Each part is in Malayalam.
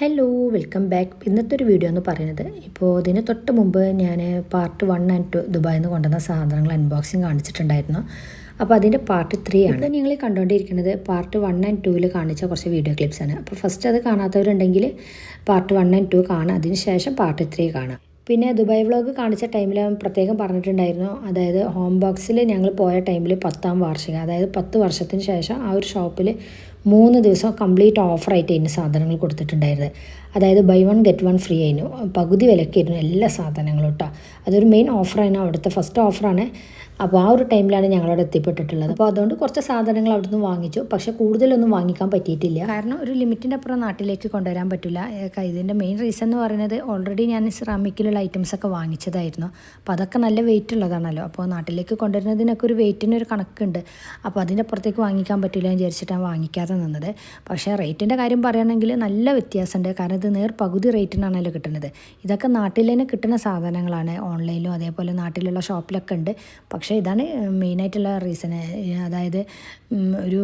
ഹലോ വെൽക്കം ബാക്ക് ഇന്നത്തെ ഒരു വീഡിയോ എന്ന് പറയുന്നത് ഇപ്പോൾ ഇതിന് തൊട്ട് മുമ്പ് ഞാൻ പാർട്ട് വൺ ആൻഡ് ടു ദുബായിൽ നിന്ന് കൊണ്ടുവന്ന സാധനങ്ങൾ അൺബോക്സിങ് കാണിച്ചിട്ടുണ്ടായിരുന്നു. അപ്പോൾ അതിന്റെ പാർട്ട് ത്രീ ആണ്. നിങ്ങൾ കണ്ടുകൊണ്ടിരിക്കുന്നത് പാർട്ട് വൺ ആൻഡ് ടൂവിൽ കാണിച്ച കുറച്ച് വീഡിയോ ക്ലിപ്സ് ആണ്. അപ്പോൾ ഫസ്റ്റ് അത് കാണാത്തവരുണ്ടെങ്കിൽ പാർട്ട് വൺ ആൻഡ് ടു കാണാം. അതിന് ശേഷം പാർട്ട് ത്രീ കാണാം. പിന്നെ ദുബായ് വ്ളോഗ് കാണിച്ച ടൈമിൽ പ്രത്യേകം പറഞ്ഞിട്ടുണ്ടായിരുന്നു. അതായത് ഹോം ബോക്സിൽ ഞങ്ങൾ പോയ ടൈമിൽ പത്താം വാർഷികം അതായത് പത്ത് വർഷത്തിന് ശേഷം ആ ഒരു ഷോപ്പിൽ മൂന്ന് ദിവസം കംപ്ലീറ്റ് ഓഫറായിട്ട് അതിന് സാധനങ്ങൾ കൊടുത്തിട്ടുണ്ടായിരുന്നത്. അതായത് buy one get one free ആയിരുന്നു. പകുതി വിലക്കായിരുന്നു എല്ലാ സാധനങ്ങളും കേട്ടോ. അതൊരു മെയിൻ ഓഫറായിരുന്നു അവിടുത്തെ ഫസ്റ്റ് ഓഫറാണ് അപ്പോൾ ആ ഒരു ടൈമിലാണ് ഞങ്ങളവിടെ എത്തിപ്പെട്ടിട്ടുള്ളത്. അപ്പോൾ അതുകൊണ്ട് കുറച്ച് സാധനങ്ങൾ അവിടുന്ന് വാങ്ങിച്ചു. പക്ഷേ കൂടുതലൊന്നും വാങ്ങിക്കാൻ പറ്റിയിട്ടില്ല. കാരണം ഒരു ലിമിറ്റിന്റെ അപ്പുറം നാട്ടിലേക്ക് കൊണ്ടുവരാൻ പറ്റില്ല. ഇതിന്റെ മെയിൻ റീസൺ എന്ന് പറയുന്നത് ഓൾറെഡി ഞാൻ സിറാമിക്കിലുള്ള ഐറ്റംസ് ഒക്കെ വാങ്ങിച്ചതായിരുന്നു. അപ്പോൾ അതൊക്കെ നല്ല വെയിറ്റ് ഉള്ളതാണല്ലോ. അപ്പോൾ നാട്ടിലേക്ക് കൊണ്ടുവരുന്നതിനൊക്കെ ഒരു വെയിറ്റിന് ഒരു കണക്കുണ്ട്. അപ്പോൾ അതിന്റെ അപ്പുറത്തേക്ക് വാങ്ങിക്കാൻ പറ്റില്ല എന്ന് വിചാരിച്ചിട്ടാണ് വാങ്ങിക്കാതെ നിന്നത്. പക്ഷേ റേറ്റിന്റെ കാര്യം പറയുകയാണെങ്കിൽ നല്ല വ്യത്യാസമുണ്ട്. കാരണം ഇത് നേർ പകുതി റേറ്റിനാണല്ലോ കിട്ടുന്നത്. ഇതൊക്കെ നാട്ടിൽ തന്നെ കിട്ടുന്ന സാധനങ്ങളാണ്. ഓൺലൈനിലും അതേപോലെ നാട്ടിലുള്ള ഷോപ്പിലൊക്കെ ഉണ്ട്. പക്ഷേ ഇതാണ് മെയിനായിട്ടുള്ള റീസൺ അതായത് ഒരു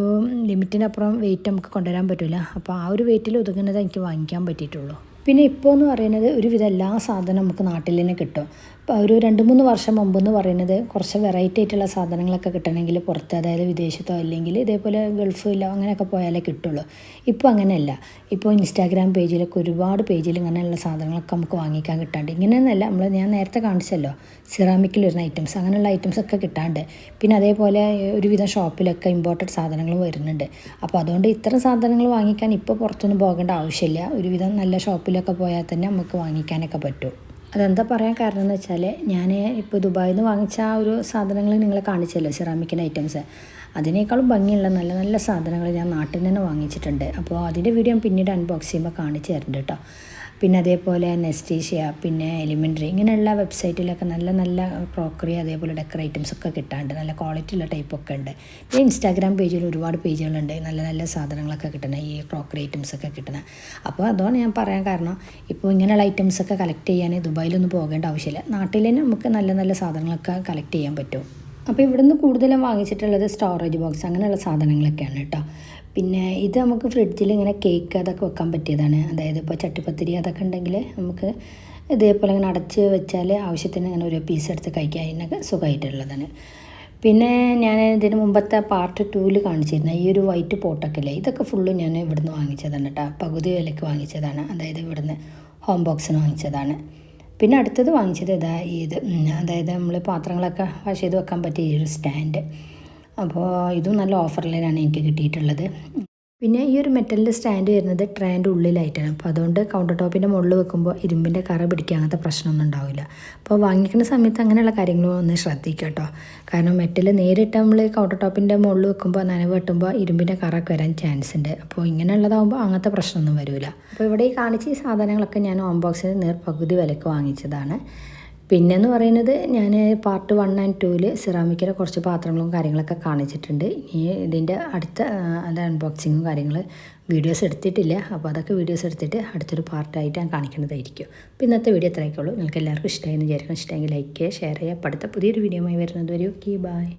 ലിമിറ്റിനപ്പുറം വെയിറ്റ് നമുക്ക് കൊണ്ടുവരാൻ പറ്റില്ല അപ്പോൾ ആ ഒരു വെയിറ്റിൽ ഒതുങ്ങുന്നത് എനിക്ക് വാങ്ങിക്കാൻ പറ്റിയിട്ടുള്ളൂ. പിന്നെ ഇപ്പോൾ എന്ന് പറയുന്നത് ഒരുവിധം എല്ലാ സാധനവും നമുക്ക് നാട്ടിൽ തന്നെ കിട്ടും. ഇപ്പോൾ ഒരു രണ്ട് മൂന്ന് വർഷം മുമ്പ് എന്ന് പറയുന്നത് കുറച്ച് വെറൈറ്റി ആയിട്ടുള്ള സാധനങ്ങളൊക്കെ കിട്ടണമെങ്കിൽ പുറത്ത് അതായത് വിദേശത്തോ അല്ലെങ്കിൽ ഇതേപോലെ ഗൾഫിലോ അങ്ങനെയൊക്കെ പോയാലേ കിട്ടുള്ളൂ. ഇപ്പോൾ അങ്ങനെയല്ല. ഇപ്പോൾ ഇൻസ്റ്റാഗ്രാം പേജിലൊക്കെ ഒരുപാട് പേജിൽ ഇങ്ങനെയുള്ള സാധനങ്ങളൊക്കെ നമുക്ക് വാങ്ങിക്കാൻ കിട്ടാണ്ട്. ഇങ്ങനെയൊന്നുമല്ല നമ്മൾ ഞാൻ നേരത്തെ കാണിച്ചല്ലോ സിറാമിക്കിൽ വരുന്ന ഐറ്റംസ് അങ്ങനെയുള്ള ഐറ്റംസ് ഒക്കെ കിട്ടാണ്ട്. പിന്നെ അതേപോലെ ഒരുവിധം ഷോപ്പിലൊക്കെ ഇമ്പോർട്ടഡ് സാധനങ്ങൾ വരുന്നുണ്ട്. അപ്പോൾ അതുകൊണ്ട് ഇത്തരം സാധനങ്ങൾ വാങ്ങിക്കാൻ ഇപ്പോൾ പുറത്തൊന്നും പോകേണ്ട ആവശ്യമില്ല. ഒരുവിധം നല്ല ഷോപ്പിലൊക്കെ പോയാൽ തന്നെ നമുക്ക് വാങ്ങിക്കാനൊക്കെ പറ്റും. അതെന്താ പറയാൻ കാരണം എന്ന് വെച്ചാൽ ഞാൻ ഇപ്പോൾ ദുബായിൽ നിന്ന് വാങ്ങിച്ച ആ ഒരു സാധനങ്ങൾ നിങ്ങളെ കാണിച്ചല്ലോ സിറാമിക്കിന്റെ ഐറ്റംസ് അതിനേക്കാളും ഭംഗിയുള്ള നല്ല നല്ല സാധനങ്ങൾ ഞാൻ നാട്ടിൽ നിന്ന് വാങ്ങിച്ചിട്ടുണ്ട്. അപ്പോൾ അതിന്റെ വീഡിയോ ഞാൻ പിന്നീട് അൺബോക്സ് ചെയ്യുമ്പോൾ കാണിച്ചു തരുന്നുണ്ട് കേട്ടോ പിന്നെ അതേപോലെ നെസ്റ്റീഷ്യ പിന്നെ എലിമെന്ററി ഇങ്ങനെയുള്ള വെബ്സൈറ്റിലൊക്കെ നല്ല നല്ല ക്രോക്കറി അതേപോലെ ഡെക്കർ ഐറ്റംസ് ഒക്കെ കിട്ടാണ്ട് നല്ല ക്വാളിറ്റി ഉള്ള ടൈപ്പൊക്കെ ഉണ്ട്. പിന്നെ ഇൻസ്റ്റാഗ്രാം പേജിൽ ഒരുപാട് പേജുകളുണ്ട് നല്ല നല്ല സാധനങ്ങളൊക്കെ കിട്ടണം ഈ ക്രോക്കറി ഐറ്റംസ് ഒക്കെ കിട്ടണം അപ്പോൾ അതുകൊണ്ട് ഞാൻ പറയാൻ കാരണം. ഇപ്പോൾ ഇങ്ങനെയുള്ള ഐറ്റംസ് ഒക്കെ കളക്ട് ചെയ്യാൻ ദുബായിലൊന്നും പോകേണ്ട ആവശ്യമില്ല. നാട്ടിൽ തന്നെ നമുക്ക് നല്ല നല്ല സാധനങ്ങളൊക്കെ കളക്ട് ചെയ്യാൻ പറ്റും. അപ്പോൾ ഇവിടുന്ന് കൂടുതലും വാങ്ങിച്ചിട്ടുള്ളത് സ്റ്റോറേജ് ബോക്സ് അങ്ങനെയുള്ള സാധനങ്ങളൊക്കെയാണ് കേട്ടോ. പിന്നെ ഇത് നമുക്ക് ഫ്രിഡ്ജിൽ ഇങ്ങനെ കേക്ക് അതൊക്കെ വെക്കാൻ പറ്റിയതാണ്. അതായത് ഇപ്പോൾ ചട്ടിപ്പത്തിരി അതൊക്കെ ഉണ്ടെങ്കിൽ നമുക്ക് ഇതേപോലെ ഇങ്ങനെ അടച്ച് വെച്ചാൽ ആവശ്യത്തിന് ഇങ്ങനെ ഒരു പീസ് എടുത്ത് കഴിക്കാൻ അതിനൊക്കെ സുഖമായിട്ടുള്ളതാണ്. പിന്നെ ഞാൻ ഇതിന് മുമ്പത്തെ പാർട്ട് ടൂവിൽ കാണിച്ചിരുന്ന ഈ ഒരു വൈറ്റ് പോട്ടൊക്കെ അല്ലേ ഇതൊക്കെ ഫുള്ള് ഞാൻ ഇവിടുന്ന് വാങ്ങിച്ചതാണ് കേട്ടോ. പകുതി വിലയ്ക്ക് വാങ്ങിച്ചതാണ്. അതായത് ഇവിടുന്ന് ഹോം ബോക്സിന് വാങ്ങിച്ചതാണ്. പിന്നെ അടുത്തത് വാങ്ങിച്ചത് ഇതാ ഇത് അതായത് നമ്മൾ പാത്രങ്ങളൊക്കെ വാഷ് ചെയ്ത് വെക്കാൻ പറ്റിയ ഒരു സ്റ്റാൻഡ്. അപ്പോൾ ഇതും നല്ല ഓഫറിലാണ് എനിക്ക് കിട്ടിയിട്ടുള്ളത്. പിന്നെ ഈ ഒരു മെറ്റലിന്റെ സ്റ്റാൻഡ് വരുന്നത് ട്രേന്റെ ഉള്ളിലായിട്ടാണ്. അപ്പോൾ അതുകൊണ്ട് കൗണ്ടർ ടോപ്പിന്റെ മുകളിൽ വെക്കുമ്പോൾ ഇരുമ്പിന്റെ കറ പിടിക്കുക അങ്ങനത്തെ പ്രശ്നമൊന്നും ഉണ്ടാവില്ല. അപ്പോൾ വാങ്ങിക്കുന്ന സമയത്ത് അങ്ങനെയുള്ള കാര്യങ്ങളും ഒന്ന് ശ്രദ്ധിക്കുക കേട്ടോ. കാരണം മെറ്റൽ നേരിട്ട് നമ്മൾ കൗണ്ടർ ടോപ്പിന്റെ മുകളിൽ വെക്കുമ്പോൾ നനവ് വെട്ടുമ്പോൾ ഇരുമ്പിന്റെ കറൊക്കെ വരാൻ ചാൻസ് ഉണ്ട്. അപ്പോൾ ഇങ്ങനെയുള്ളതാകുമ്പോൾ അങ്ങനത്തെ പ്രശ്നമൊന്നും വരില്ല അപ്പോൾ ഇവിടെ ഈ കാണിച്ച ഈ സാധനങ്ങളൊക്കെ ഞാൻ ഓംബോക്സിന് നേർ പകുതി വിലക്ക് വാങ്ങിച്ചതാണ്. പിന്നെന്ന് പറയുന്നത് ഞാൻ പാർട്ട് വൺ ആൻഡ് ടൂവിൽ സിറാമിക്കിലെ കുറച്ച് പാത്രങ്ങളും കാര്യങ്ങളൊക്കെ കാണിച്ചിട്ടുണ്ട്. ഇനി ഇതിന്റെ അടുത്ത അത് അൺബോക്സിങ്ങും കാര്യങ്ങൾ വീഡിയോസ് എടുത്തിട്ടില്ല. അപ്പോൾ അതൊക്കെ വീഡിയോസ് എടുത്തിട്ട് അടുത്തൊരു പാർട്ടായിട്ട് ഞാൻ കാണിക്കുന്നതായിരിക്കും. അപ്പോൾ ഇന്നത്തെ വീഡിയോ എത്രയൊക്കെ ഉള്ളൂ. നിങ്ങൾക്ക് എല്ലാവർക്കും ഇഷ്ടമായി എന്ന് വിചാരിക്കും ഇഷ്ടമെങ്കിൽ ലൈക്ക് ചെയ്യുക ഷെയർ ചെയ്യുക. അടുത്ത പുതിയൊരു വീഡിയോയുമായി വരുന്നത് വരെ ഓക്കെ ബായ്